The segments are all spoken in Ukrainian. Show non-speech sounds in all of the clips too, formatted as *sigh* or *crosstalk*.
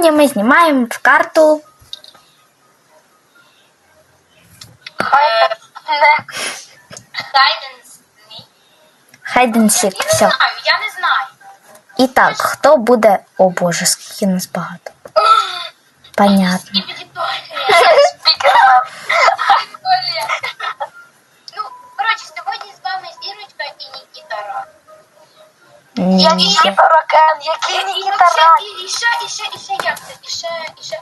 Сьогодні ми знімаємо в карту. Е, не. Хайденсні. Хайденсік. Я не Все. знаю, я не знаю. І так, хто буде. О боже, скільки нас багато. Понятно. Скіпіді Спікермен. Ну, коротше, сьогодні з вами Зірочка і Нікіта Рак. Ні. Нікіта Ракен, який І, Нікіта вообще, Рак. і, і ще, і ще, і ще І і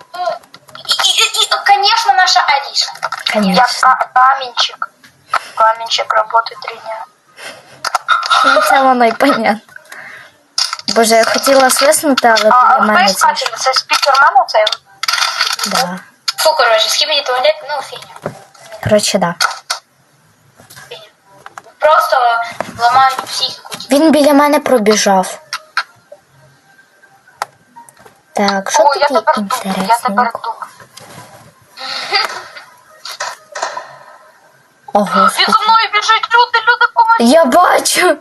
і, і, і, і, конечно, наша Аліша. Я Конечно. ка- каменщик. Каменщик работает три дня. Ну, Це воно й понятно. Боже, я хотіла свиснути, але А, а мене хто це. искатель? Це спікермен оцей? Да. Фу, коротше, скіпіді туалет, ну, фігня. Коротше, да. фігня. Просто ламають психіку. Він біля мене пробіжав. Так, що О, я тепер тут, я тепер інтересненько? тут. О, Він за мною біжить, люди, люди, поможіть. Я бачу.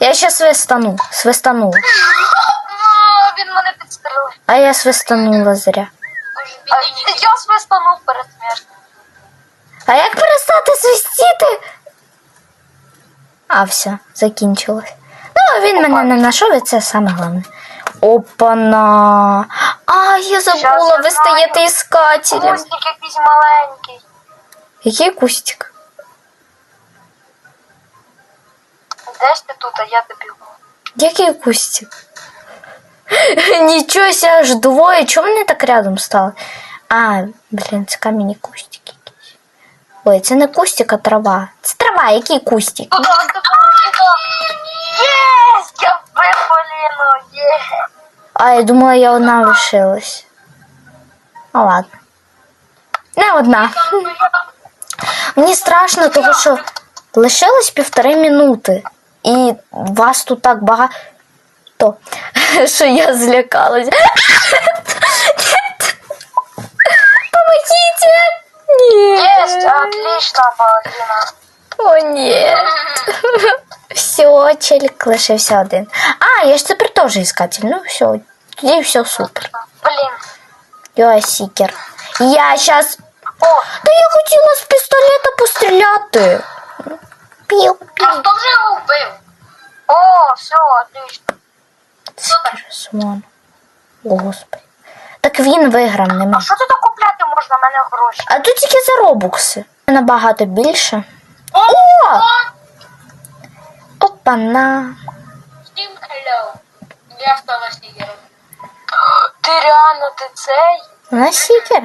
Я ще свистану. Свистану. Він мене підстрелив. А я свистанула зря. А, Я свистанув перед смертю. А як перестати свистіти? А, все, закінчилось. Ну, він мене не знайшов, і це саме головне. Опана. А, я забула, Щас я ви стаєте знаю. іскателем. Кустик якийсь маленький. Який кустик? Десь ти тут, а я добігу. Який кустик? *laughs* Нічого себе, аж двоє. Чому вони так рядом стали? А, блін, це кам'яні кустики якісь. Ой, це не кустик, а трава. Це трава, який кустик? Туди, туди, туди. А, я думала, я одна лишилась. Ну ладно. Не одна. Мені страшно, тому що лишилось півтори минути. І вас тут так багато, *laughs* що я злякалась. Помогите! Єсть, Нет! отлично, Паладіна. О, ні. *laughs* Все, челік лишився один. А, я ж тепер теж іскатель. Ну все, Тоді все супер. Блін. Я сікер. Я щас. О, Та я хотіла з пістолета постріляти. Пів, А пів. хто вже його вбив? о, все, отлично. Сікер Свон. О, господи. Так він виграв, А нема. що тут купляти можна? У мене гроші. А тут тільки за робукси. Набагато більше. О! О! Опана. Всім hello. Я стала сігером. Ти ти цей? На сікер.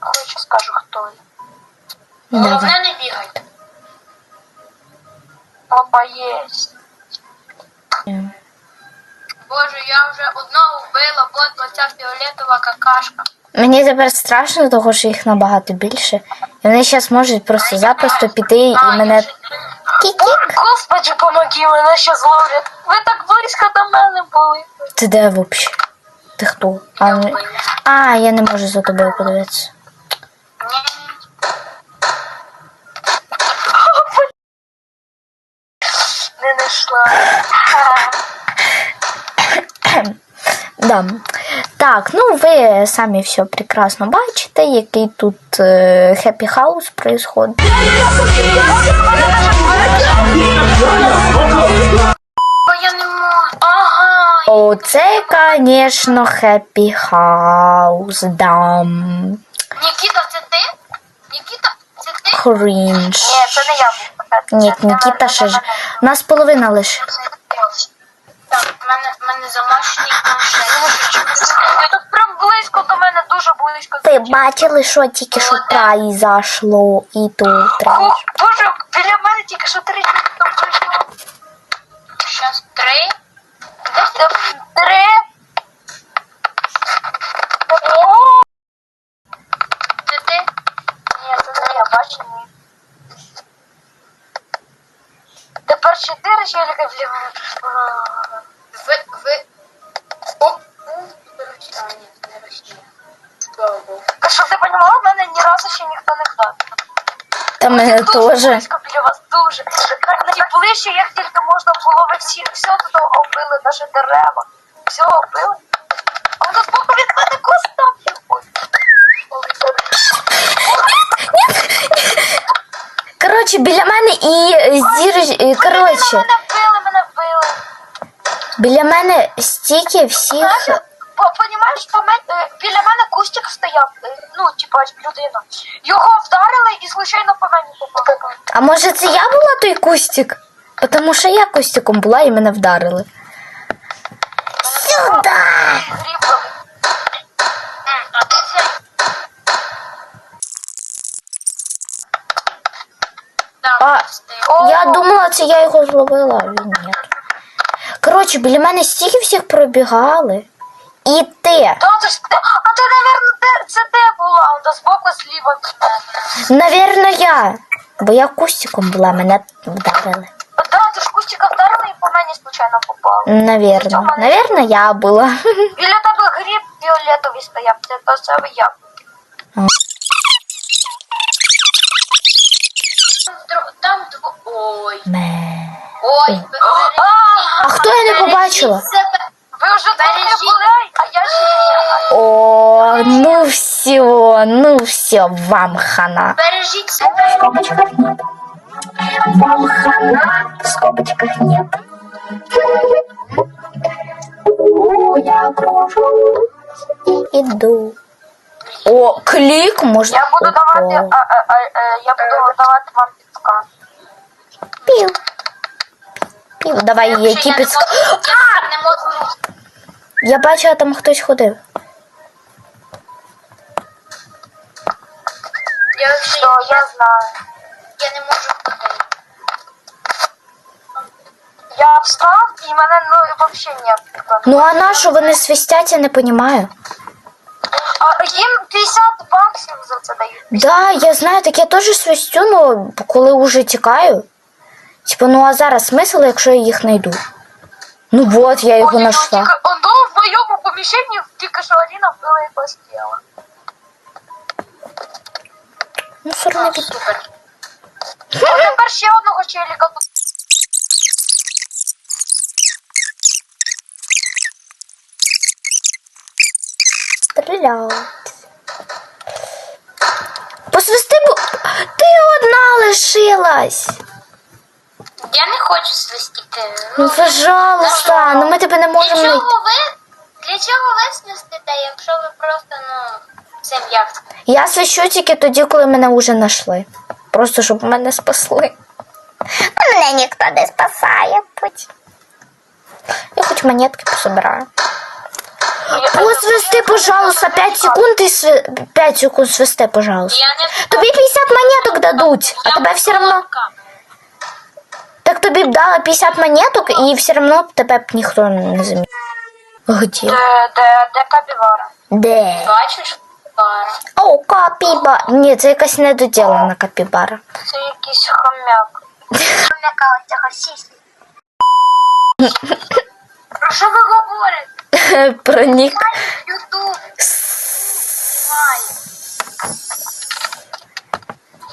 Хочу скажу, хто я. Давай. Головне не бігайте. Папа єсть. Боже, я вже одного вбила, от оця фіолетова какашка. Мені тепер страшно, тому що їх набагато більше. І вони зараз можуть просто запросто піти і мене. Кік-кік. Господи, помоги, мене ще зловлять. Ви так близько до мене були. Ти де взагалі? Ти хто? А, ну- а, я не можу за тобою подивитися. Не знайшла. Да. Так, ну ви самі все прекрасно бачите, який тут хеппі хаус происходит. Бо я не можу. Ага. Оце, звісно, хеппі хаус. Дам. Нікіта, це ти? Нікіта, це ти? Крінж. Ні, це не я. Ні, Нікіта ще ж. У нас половина лише. Так, в мене, в мене замашний Ти тут прям близько до мене, дуже близько. Ви бачили, що тільки що произошло і тут. О. Боже, біля мене тільки що три там пройшло. Щас три. Три. О, Це ти? Ні, це не я, бачу, ні. Тепер чотири челіка вліво. Ви, ви. О, у, Росія. А, ні, не Росія. Та щоб ти розуміла, в мене ні разу ще ніхто не вдав. Та мене теж. близько біля вас, дуже. Так ближче, як тільки можна було ви. Все тут оббили, навіть дерева. Все, вбили. А воно збоку від мене коста. Коротше, біля мене і зір... Коротше, Мене вбили, мене вбили. біля мене стільки всіх. Ну, типа, людина. Його вдарили і случайно по мені попали. А може це я була той кустик? Тому що я кустиком була і мене вдарили. Грібли. А ти. Я думала, це я його зловила, а він ні. Коротше, біля мене стільки всіх пробігали. І ти. Ти, а ти, наверно, це де була? Збоку зліва від мене. Навірно, я. Бо я кустиком була, мене вдарили. Да, ти ж кустика вдарили і по мені случайно попав. Навірно. Навірно, я була. *laughs* Біля тебе гріб фіолетовий стояв, це то саме я. Там, дво... Ой. Ме. Ой. А хто я не побачила? Ви вже трохи Бережіть. були, а я ще не. О, ну все, ну все, вам хана. Бережіть себе. скобочках нет. Вам хана, в скобочках нет. Я кружу и иду. О, клик можно. Я буду давати, а, а, а, а, я буду давати вам підказ. Пів. Пів. Давай, Якщо я не підск... можу- я не можу. Я бачила, там хтось ходив. Я Що, я знаю. я не можу ходити. Я встав і мене ну взагалі ніяк. Ну а на що вони свистять, я не розумію. А їм 50 баксів за це дають. Да, я знаю, так я теж свистю, ну коли уже тікаю. Типа, ну а зараз смисл, якщо я їх знайду. Ну от, я його знайшла. Он в моєму поміщенні тільки що Аліна вбила якось тіло. Ну. Супер. Тепер ще одного челіка тут. стріляють. Посвисти, бо ти одна лишилась. Я не хочу свистіти. Ну, пожалуйста, ну ми тебе не можемо. Для чого ви? Для чого ви свистите, якщо ви просто, ну? Я свищу тільки тоді, коли мене вже знайшли. Просто щоб мене спасли. А мене ніхто не спасає. Путь. Я хоч монетки пособираю. Посвисти, пожалуйста, 5 секунд і сви... 5 секунд свисти, пожалуйста. Тобі 50 монеток дадуть, а тебе все одно. Так тобі б дали 50 монеток і все одно тебе б ніхто не замітив. Де, де, де капівара? Де? Бачиш? Пара. О, капіба. Ні, це якась недоділена капібара. Це якийсь хомяк. Хомяка оцього сісі. Про що ви говорите? *laughs* Ютуб.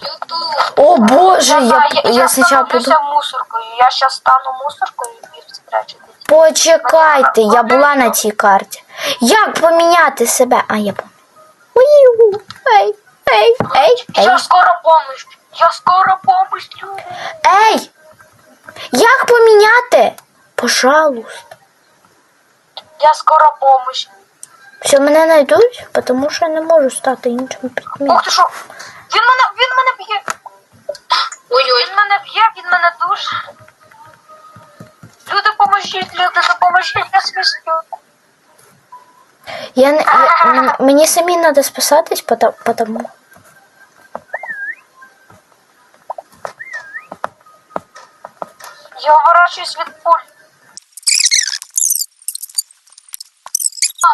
Ютуб. О боже, я, я, я спочатку подумала. мусоркою. Я зараз стану мусоркою і спрячу. Почекайте, я була на цій карті. Як поміняти себе? А, я помню. Ей, ей, ей, ей. Я скоро помощь. Я скоро помощь. Ей! Як поміняти? Пожалуйста. Я скоро помощь. Все, мене знайдуть, тому що я не можу стати іншим предметом. Ух ти що? Він мене, він мене б'є. Ой-ой. Він мене б'є, він мене душ. Люди, поможіть, люди, допоможіть, я свистю. Я, не- я, мені самі треба спасатись, пота- потому. Я уворачуюсь від пуль.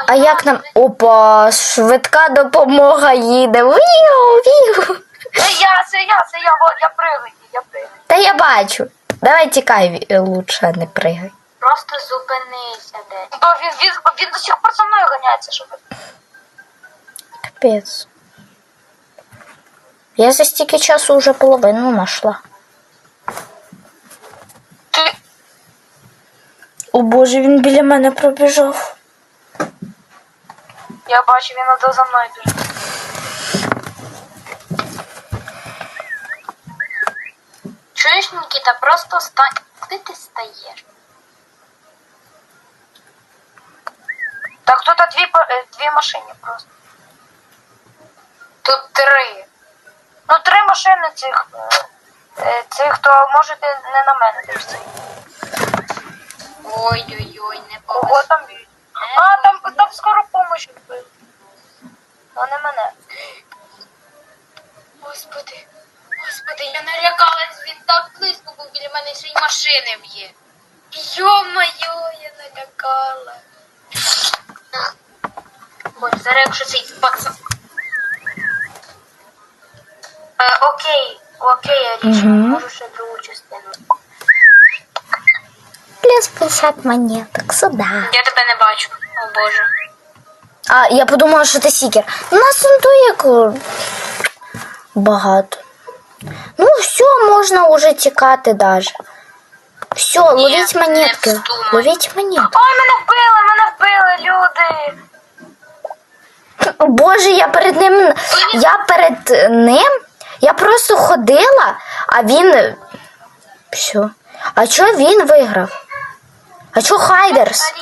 А як нам. Опа, швидка допомога їде. Віу, віу. Це я, це я, це я, во, я пригаю, я пригаю. Та я бачу. Давай тікай ві- лучше, не пригай. Просто зупинися де. Бо він, він, він до сих пор за мною ганяється, щоб... Капець. Я за стільки часу вже половину знайшла. Ти... О боже, він біля мене пробіжав. Я бачу, він іде за мною дуже. Чуєш, Нікіта, просто стань. Куди ти стаєш? Тут дві, е, дві машини просто. Тут три. Ну, три машини цих. е, е, Цих, то можете не на мене дивитися. Ой-ой-ой, не Кого повезло. там б'ють? А, там, там скоро помощь вбили. Ну, не мене. Господи, господи, я налякалась, він так близько був біля мене, ще й машини б'є. Йо-моє, я налякала. Боже, зараз якщо цей пацан. Е, окей, окей, Аріша, Мгм. можу ще другу частину. Плюс 50 монеток, сюда. Я тебе не бачу, о боже. А, я подумала, що ти сікер. У нас он то як е, багато. Ну, все, можна уже тікати даже. Все, ловіть не монетки. вздумай. Ловіть монетки. Ой, мене вбили, Боже, я перед ним. Я перед ним. Я просто ходила, а він. Все. А чого він виграв? А чого Хайдерс?